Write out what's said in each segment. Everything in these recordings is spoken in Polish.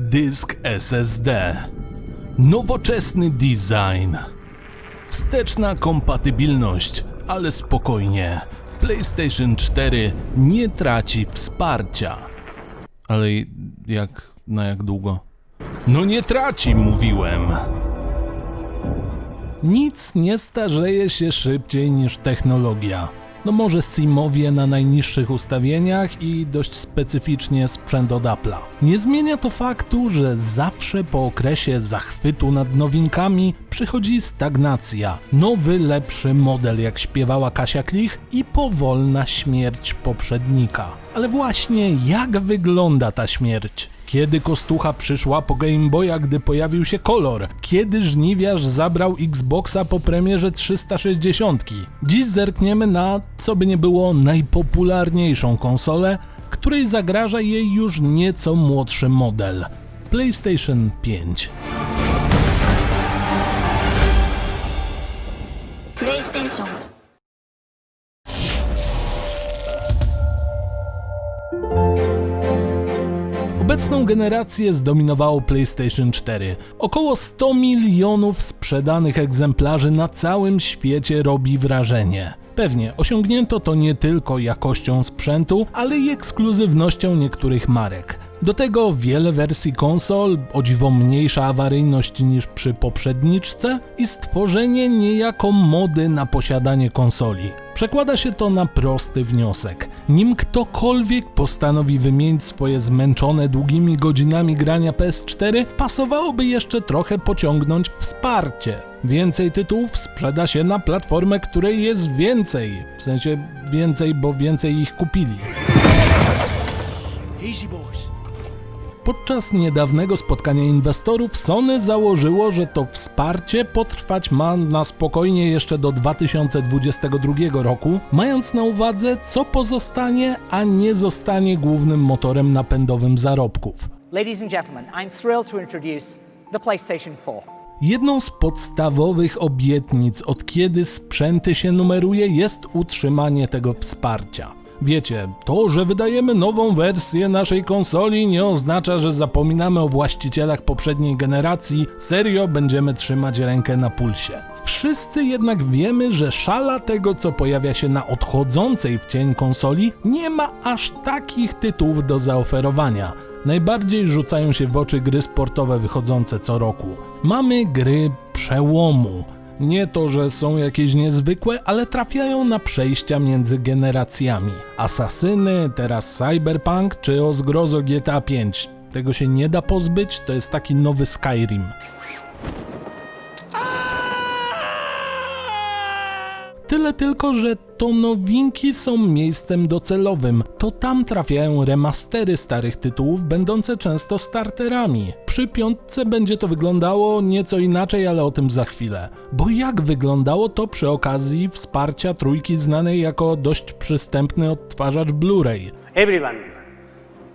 Dysk SSD. Nowoczesny design. Wsteczna kompatybilność, ale spokojnie. PlayStation 4 nie traci wsparcia. Ale jak na jak długo? No nie traci, mówiłem. Nic nie starzeje się szybciej niż technologia. No może Simowie na najniższych ustawieniach i dość specyficznie sprzęt od Apple'a. Nie zmienia to faktu, że zawsze po okresie zachwytu nad nowinkami przychodzi stagnacja, nowy, lepszy model jak śpiewała Kasia Klich i powolna śmierć poprzednika. Ale właśnie jak wygląda ta śmierć? Kiedy Kostucha przyszła po Game Boya, gdy pojawił się kolor? Kiedy żniwiarz zabrał Xboxa po premierze 360? Dziś zerkniemy na, co by nie było, najpopularniejszą konsolę, której zagraża jej już nieco młodszy model PlayStation 5. Obecną generację zdominowało PlayStation 4. Około 100 milionów sprzedanych egzemplarzy na całym świecie robi wrażenie. Pewnie osiągnięto to nie tylko jakością sprzętu, ale i ekskluzywnością niektórych marek. Do tego wiele wersji konsol, o dziwo mniejsza awaryjność niż przy poprzedniczce i stworzenie niejako mody na posiadanie konsoli. Przekłada się to na prosty wniosek. Nim ktokolwiek postanowi wymienić swoje zmęczone długimi godzinami grania PS4, pasowałoby jeszcze trochę pociągnąć wsparcie. Więcej tytułów sprzeda się na platformę, której jest więcej. W sensie więcej, bo więcej ich kupili. Easy, boys. Podczas niedawnego spotkania inwestorów Sony założyło, że to wsparcie potrwać ma na spokojnie jeszcze do 2022 roku, mając na uwadze co pozostanie, a nie zostanie głównym motorem napędowym zarobków. Ladies and gentlemen, I'm thrilled to introduce the PlayStation 4. Jedną z podstawowych obietnic, od kiedy sprzęty się numeruje, jest utrzymanie tego wsparcia. Wiecie, to, że wydajemy nową wersję naszej konsoli nie oznacza, że zapominamy o właścicielach poprzedniej generacji, serio będziemy trzymać rękę na pulsie. Wszyscy jednak wiemy, że szala tego, co pojawia się na odchodzącej w cień konsoli, nie ma aż takich tytułów do zaoferowania. Najbardziej rzucają się w oczy gry sportowe wychodzące co roku. Mamy gry przełomu. Nie to, że są jakieś niezwykłe, ale trafiają na przejścia między generacjami. Asasyny, teraz Cyberpunk czy o zgrozo GTA 5. Tego się nie da pozbyć, to jest taki nowy Skyrim. Tyle tylko, że to nowinki są miejscem docelowym. To tam trafiają remastery starych tytułów, będące często starterami. Przy piątce będzie to wyglądało nieco inaczej, ale o tym za chwilę. Bo jak wyglądało to przy okazji wsparcia trójki znanej jako dość przystępny odtwarzacz Blu-ray? Everyone,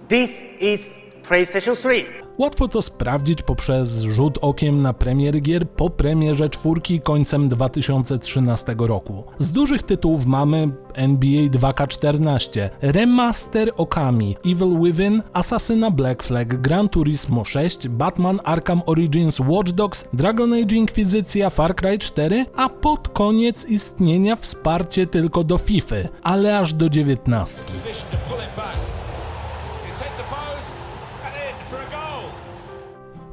this is PlayStation 3. Łatwo to sprawdzić poprzez rzut okiem na premier gier po premierze czwórki końcem 2013 roku. Z dużych tytułów mamy NBA 2K14, Remaster Okami, Evil Within, Assassina Black Flag, Gran Turismo 6, Batman Arkham Origins Watch Dogs, Dragon Age Inquisicja, Far Cry 4, a pod koniec istnienia wsparcie tylko do FIFA, ale aż do 19.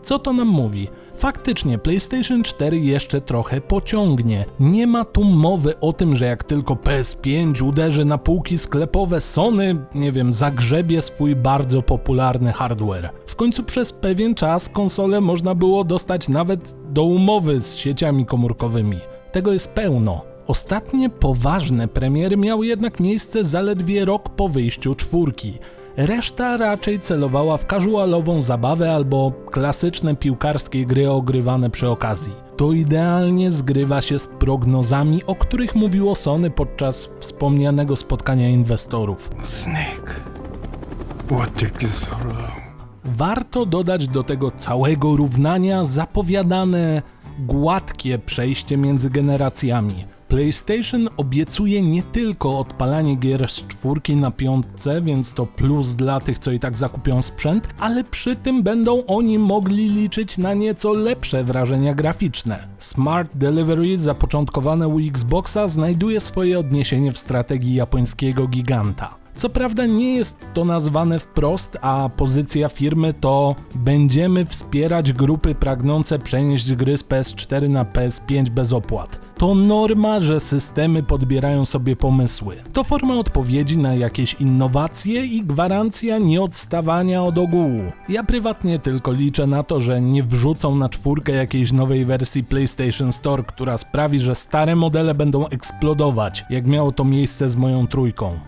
Co to nam mówi? Faktycznie PlayStation 4 jeszcze trochę pociągnie. Nie ma tu mowy o tym, że jak tylko PS5 uderzy na półki sklepowe, Sony, nie wiem, zagrzebie swój bardzo popularny hardware. W końcu przez pewien czas konsole można było dostać nawet do umowy z sieciami komórkowymi. Tego jest pełno. Ostatnie poważne premiery miały jednak miejsce zaledwie rok po wyjściu czwórki. Reszta raczej celowała w casualową zabawę albo klasyczne piłkarskie gry ogrywane przy okazji. To idealnie zgrywa się z prognozami, o których mówiło Sony podczas wspomnianego spotkania inwestorów. Snake, what took you so long? Warto dodać do tego całego równania zapowiadane gładkie przejście między generacjami. PlayStation obiecuje nie tylko odpalanie gier z czwórki na piątce, więc to plus dla tych, co i tak zakupią sprzęt, ale przy tym będą oni mogli liczyć na nieco lepsze wrażenia graficzne. Smart Delivery zapoczątkowane u Xboxa znajduje swoje odniesienie w strategii japońskiego giganta. Co prawda nie jest to nazwane wprost, a pozycja firmy to będziemy wspierać grupy pragnące przenieść gry z PS4 na PS5 bez opłat. To norma, że systemy podbierają sobie pomysły. To forma odpowiedzi na jakieś innowacje i gwarancja nieodstawania od ogółu. Ja prywatnie tylko liczę na to, że nie wrzucą na czwórkę jakiejś nowej wersji PlayStation Store, która sprawi, że stare modele będą eksplodować, jak miało to miejsce z moją trójką.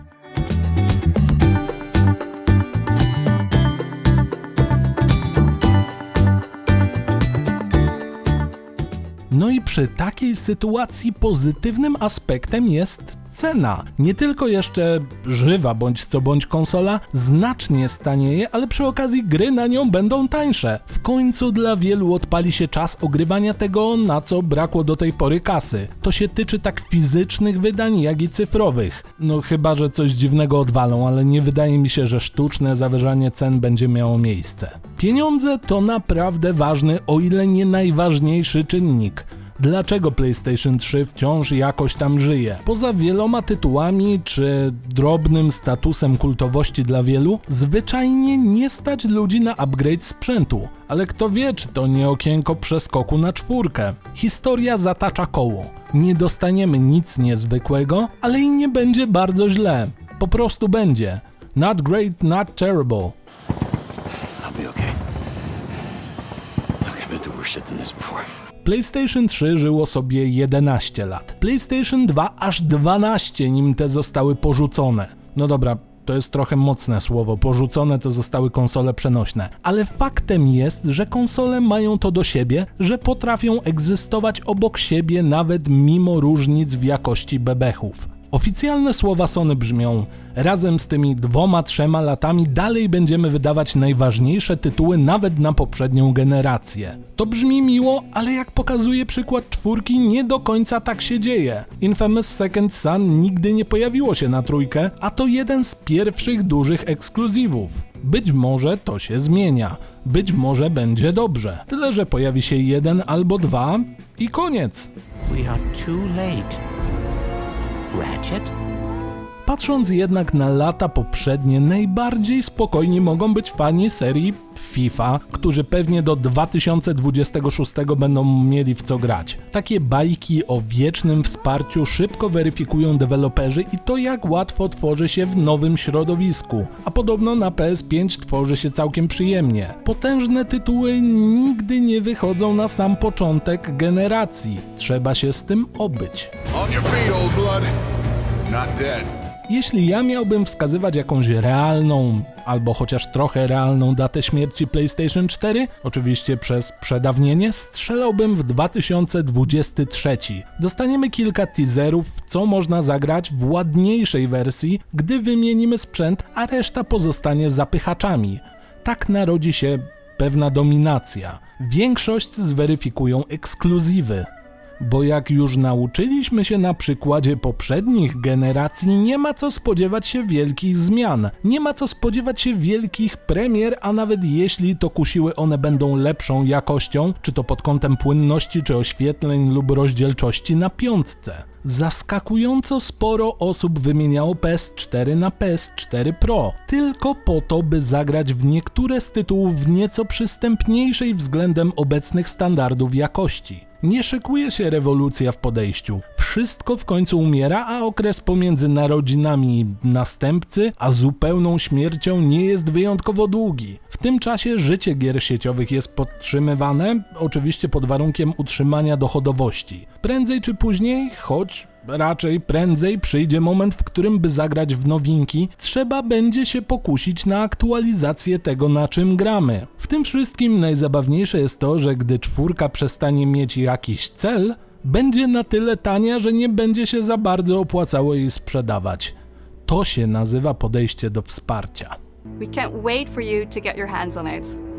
I przy takiej sytuacji pozytywnym aspektem jest cena. Nie tylko jeszcze żywa bądź co bądź konsola znacznie stanieje, ale przy okazji gry na nią będą tańsze. W końcu dla wielu odpali się czas ogrywania tego, na co brakło do tej pory kasy. To się tyczy tak fizycznych wydań, jak i cyfrowych. No chyba, że coś dziwnego odwalą, ale nie wydaje mi się, że sztuczne zawyżanie cen będzie miało miejsce. Pieniądze to naprawdę ważny, o ile nie najważniejszy czynnik. Dlaczego PlayStation 3 wciąż jakoś tam żyje? Poza wieloma tytułami czy drobnym statusem kultowości dla wielu, zwyczajnie nie stać ludzi na upgrade sprzętu. Ale kto wie, czy to nie okienko przeskoku na czwórkę. Historia zatacza koło. Nie dostaniemy nic niezwykłego, ale i nie będzie bardzo źle. Po prostu będzie. Not great, not terrible. I'll be okay. I've been through worse shit than this before. PlayStation 3 żyło sobie 11 lat. PlayStation 2 aż 12, nim te zostały porzucone. No dobra, to jest trochę mocne słowo. Porzucone to zostały konsole przenośne. Ale faktem jest, że konsole mają to do siebie, że potrafią egzystować obok siebie nawet mimo różnic w jakości bebechów. Oficjalne słowa Sony brzmią: Razem z tymi dwoma, trzema latami dalej będziemy wydawać najważniejsze tytuły nawet na poprzednią generację. To brzmi miło, ale jak pokazuje przykład czwórki, nie do końca tak się dzieje. Infamous Second Son nigdy nie pojawiło się na trójkę, a to jeden z pierwszych dużych ekskluzywów. Być może to się zmienia, być może będzie dobrze. Tyle, że pojawi się jeden albo dwa i koniec. We are too late. Ratchet? Patrząc jednak na lata poprzednie, najbardziej spokojni mogą być fani serii FIFA, którzy pewnie do 2026 będą mieli w co grać. Takie bajki o wiecznym wsparciu szybko weryfikują deweloperzy i to jak łatwo tworzy się w nowym środowisku. A podobno na PS5 tworzy się całkiem przyjemnie. Potężne tytuły nigdy nie wychodzą na sam początek generacji. Trzeba się z tym obyć. On your feet, old blood. Not dead. Jeśli ja miałbym wskazywać jakąś realną, albo chociaż trochę realną datę śmierci PlayStation 4, oczywiście przez przedawnienie, strzelałbym w 2023. Dostaniemy kilka teaserów, co można zagrać w ładniejszej wersji, gdy wymienimy sprzęt, a reszta pozostanie zapychaczami. Tak narodzi się pewna dominacja. Większość zweryfikują ekskluzywy. Bo jak już nauczyliśmy się na przykładzie poprzednich generacji, nie ma co spodziewać się wielkich zmian. Nie ma co spodziewać się wielkich premier, a nawet jeśli to kusiły one będą lepszą jakością, czy to pod kątem płynności, czy oświetleń lub rozdzielczości na piątce. Zaskakująco sporo osób wymieniało PS4 na PS4 Pro, tylko po to, by zagrać w niektóre z tytułów w nieco przystępniejszej względem obecnych standardów jakości. Nie szykuje się rewolucja w podejściu. Wszystko w końcu umiera, a okres pomiędzy narodzinami następcy a zupełną śmiercią nie jest wyjątkowo długi. W tym czasie życie gier sieciowych jest podtrzymywane, oczywiście pod warunkiem utrzymania dochodowości. Prędzej czy później, choć raczej prędzej przyjdzie moment, w którym by zagrać w nowinki, trzeba będzie się pokusić na aktualizację tego, na czym gramy. W tym wszystkim najzabawniejsze jest to, że gdy czwórka przestanie mieć jakiś cel, będzie na tyle tania, że nie będzie się za bardzo opłacało jej sprzedawać. To się nazywa podejście do wsparcia. We can't wait for you to get your hands on it.